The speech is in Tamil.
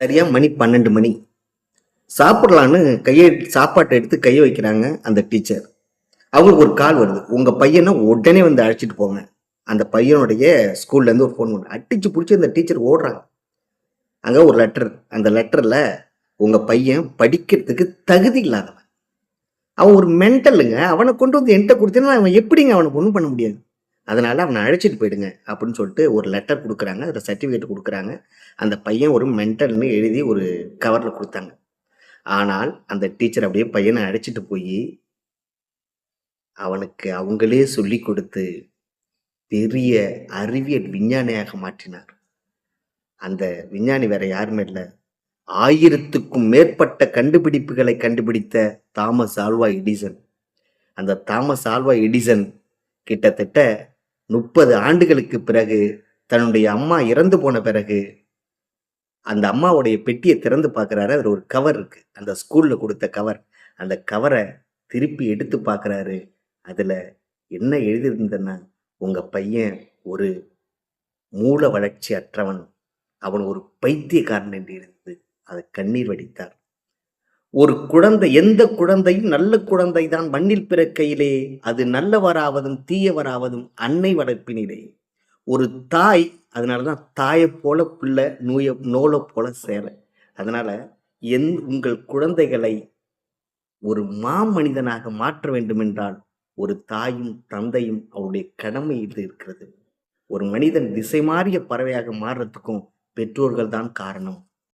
சரியா மணி பன்னெண்டு மணி. சாப்பிடலான்னு கையை சாப்பாட்டை எடுத்து கையை வைக்கிறாங்க அந்த டீச்சர். அவங்களுக்கு ஒரு கால் வருது. உங்க பையனை உடனே வந்து அழைச்சிட்டு போங்க. அந்த பையனுடைய ஸ்கூல்ல இருந்து ஒரு ஃபோன் பண்ணு அடிச்சு பிடிச்சி அந்த டீச்சர் ஓடுறாங்க. அங்க ஒரு லெட்டர் அந்த லெட்டர்ல உங்க பையன் படிக்கிறதுக்கு தகுதி இல்லாதவன். அவன் ஒரு மென்டலுங்க அவனை கொண்டு வந்து என்கிட்ட கொடுத்தேன்னா அவன் எப்படிங்க அவனுக்கு ஒன்றும் பண்ண முடியாது? அதனால் அவனை அழைச்சிட்டு போயிடுங்க அப்படின்னு சொல்லிட்டு ஒரு லெட்டர் கொடுக்குறாங்க. அதில் சர்டிஃபிகேட் கொடுக்குறாங்க. அந்த பையன் ஒரு மென்டல்னு எழுதி ஒரு கவரில் கொடுத்தாங்க. ஆனால் அந்த டீச்சர் அப்படியே பையனை அழைச்சிட்டு போய் அவனுக்கு அவங்களே சொல்லி கொடுத்து பெரிய அறிவியல் விஞ்ஞானியாக மாற்றினார். அந்த விஞ்ஞானி வேற யாருமே இல்லை. ஆயிரத்துக்கும் மேற்பட்ட கண்டுபிடிப்புகளை கண்டுபிடித்த தாமஸ் ஆல்வா எடிசன். அந்த தாமஸ் ஆல்வா எடிசன் கிட்டத்தட்ட முப்பது ஆண்டுகளுக்கு பிறகு தன்னுடைய அம்மா இறந்து போன பிறகு அந்த அம்மாவுடைய பெட்டியை திறந்து பார்க்குறாரு. அதில் ஒரு கவர் இருக்கு. அந்த ஸ்கூலில் கொடுத்த கவர் அந்த கவரை திருப்பி எடுத்து பார்க்குறாரு. அதில் என்ன எழுதியிருந்ததுன்னா உங்கள் பையன் ஒரு மூல வளர்ச்சி அற்றவன் அவன் ஒரு பைத்தியக்காரன் என்று இருந்தது அதை கண்ணீர் வடித்தார். ஒரு குழந்தை எந்த குழந்தையும் நல்ல குழந்தை தான் மண்ணில் பிறக்கையிலே அது நல்லவராவதும் தீயவராவதும் அன்னை வளர்ப்பினிலே. ஒரு தாய் அதனால தான் தாயை போல பிள்ளை நூய நூலை போல சேலை அதனால எந் உங்கள் குழந்தைகளை ஒரு மாமனிதனாக மாற்ற வேண்டுமென்றால் ஒரு தாயும் தந்தையும் அவருடைய கடமை இது இருக்கிறது. ஒரு மனிதன் திசை மாறிய பறவையாக மாறுறதுக்கும் பெற்றோர்கள் தான் காரணம்.